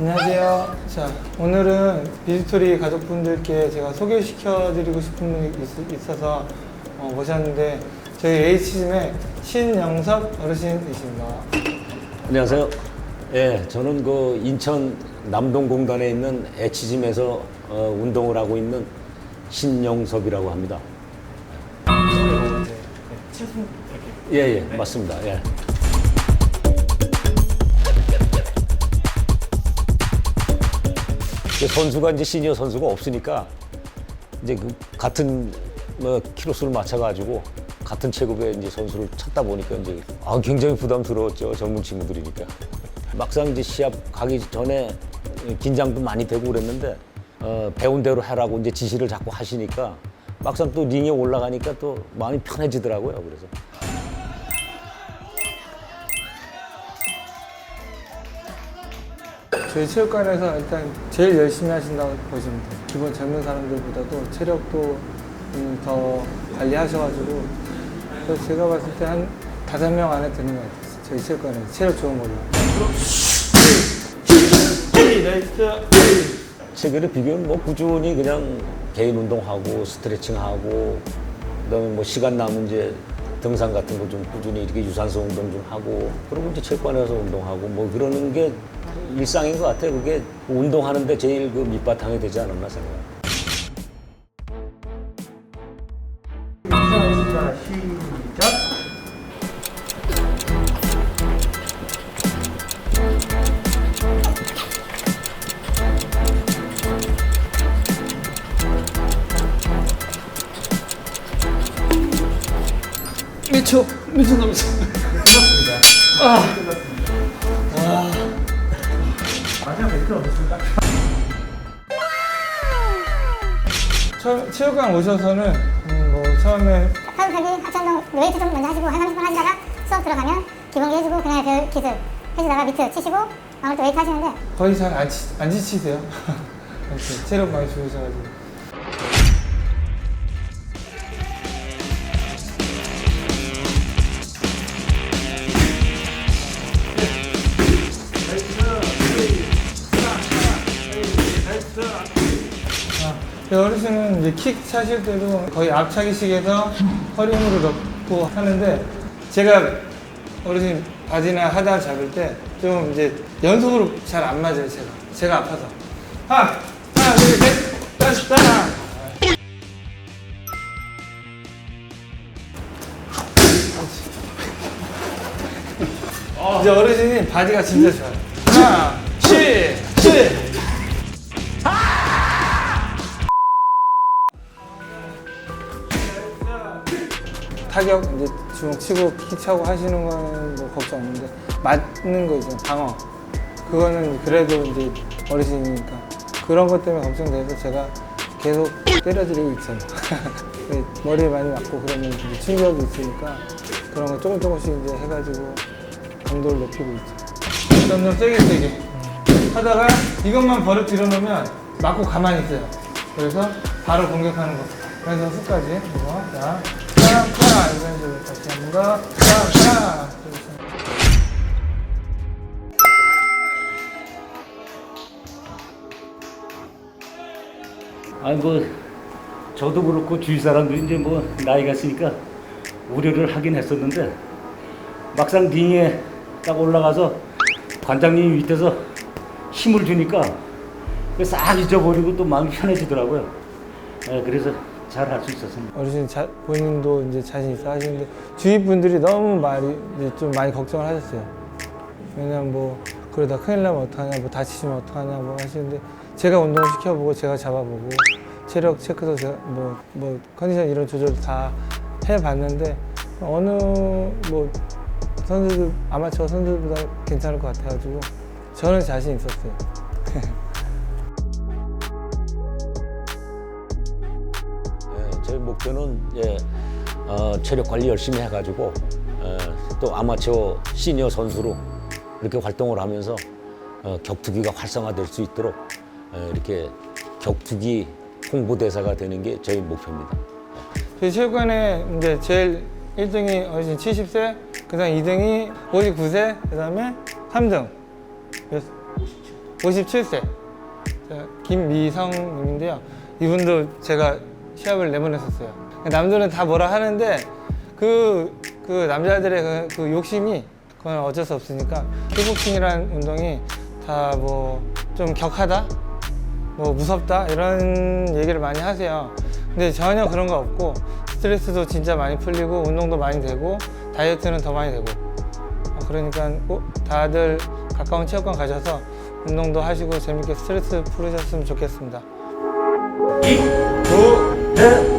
안녕하세요. 자, 오늘은 비스토리 가족분들께 제가 소개시켜드리고 싶은 분이 있, 있어서 어, 모셨는데 저희 H짐의 신영섭 어르신이십니다. 안녕하세요. 예, 저는 그 인천 남동공단에 있는 H짐에서 어, 운동을 하고 있는 신영섭이라고 합니다. 예, 예, 맞습니다. 예. 선수가 이제 시니어 선수가 없으니까 이제 그 같은 뭐 키로수를 맞춰가지고 같은 체급의 이제 선수를 찾다 보니까 이제 아 굉장히 부담스러웠죠 젊은 친구들이니까. 막상 이제 시합 가기 전에 긴장도 많이 되고 그랬는데 어, 배운 대로 하라고 이제 지시를 자꾸 하시니까 막상 또 링에 올라가니까 또 마음이 편해지더라고요 그래서 저희 체육관에서 일단 제일 열심히 하신다고 보시면 돼요. 기본 젊은 사람들보다도 체력도 음, 더 관리하셔가지고 그래서 제가 봤을 때 한 다섯 명 안에 드는 것 같아요. 저희 체육관에서 체력 좋은 걸로. 세계를 비교는 뭐 꾸준히 그냥 개인 운동하고 스트레칭하고 그다음에 뭐 시간 남은 이제 등산 같은 거 좀 꾸준히 이렇게 유산소 운동 좀 하고 그리고 이제 체육관에 가서 운동하고 뭐 그러는 게 일상인 것 같아요. 그게 운동하는데 제일 그 밑바탕이 되지 않았나 생각해요. 시작. 미쳐 미쳐 넘쳐 끝났습니다. 아. 와. 마지막 멘트 어떻습니까? 체육관 오셔서는 음, 뭐 처음에 하루살이 하천동 웨이트 좀 먼저 하시고 한 30분 하시다가 수업 들어가면 기본기 해주고 그날 배울 기술 해주다가 미트 치시고 또 웨이트 하시는데 거의 잘안안 지치세요. 체력 많이 좋으셔가지고. 어르신은 이제 킥 차실 때도 거의 앞차기식에서 허리 힘으로 넣고 하는데 제가 어르신 바지나 하다 잡을 때 좀 이제 연속으로 잘 안 맞아요 제가. 제가 아파서. 하나 하나 둘셋. 다시 하나 이제 어르신이 바지가 진짜 좋아요. 하나 칠 타격 이제 주먹 치고 킥 차고 하시는 거는 뭐 걱정 없는데 맞는 거 있잖아요 방어. 그거는 그래도 이제 어르신이니까. 그런 것 때문에 걱정돼서 제가 계속 때려드리고 있어요. 네, 머리에 많이 맞고 그러면 이제 충격이 있으니까 그런 거 조금 조금씩 이제 해가지고 강도를 높이고 있죠. 점점 세게 세게. 하다가 이것만 버릇 들여놓으면 맞고 가만히 있어요. 그래서 바로 공격하는 거. 그래서 후까지. 이거 자 팡팡 이런 아니 뭐 저도 그렇고 주위 사람들이 이제 뭐 나이가 있으니까 우려를 하긴 했었는데 막상 링에 딱 올라가서 관장님 밑에서 힘을 주니까 그싹 잊어버리고 또 마음이 편해지더라고요. 예, 그래서 잘 할 수 있었습니다. 어르신 자, 본인도 이제 자신 있어 하시는데 주위 분들이 너무 많이 좀 많이 걱정을 하셨어요. 왜냐면 뭐 그러다 큰일 나면 어떡하냐, 뭐 다치시면 어떡하냐 뭐 하시는데 제가 운동을 시켜보고 제가 잡아보고 체력 체크도 제가 뭐, 뭐 컨디션 이런 조절 다 해봤는데 어느 뭐 선수들 아마추어 선수들보다 괜찮을 것 같아가지고 저는 자신 있었어요. 예, 제 목표는 예, 어, 체력 관리 열심히 해가지고 예, 또 아마추어 시니어 선수로 이렇게 활동을 하면서 어, 격투기가 활성화될 수 있도록 예, 이렇게 격투기 홍보대사가 되는 게 저희 목표입니다. 저희 체육관에 이제 제일 1등이 어르신 70세, 그 다음 2등이 59세, 그 다음에 3등. 57세 김미성님인데요. 이분도 제가 시합을 내보냈었어요. 남들은 다 뭐라 하는데 그, 그 남자들의 그, 그 욕심이 그건 어쩔 수 없으니까 킥복싱이라는 운동이 다 뭐 좀 격하다, 뭐 무섭다 이런 얘기를 많이 하세요. 근데 전혀 그런 거 없고 스트레스도 진짜 많이 풀리고 운동도 많이 되고 다이어트는 더 많이 되고 어, 그러니까 꼭 다들 가까운 체육관 가셔서 운동도 하시고 재밌게 스트레스 풀으셨으면 좋겠습니다. 네?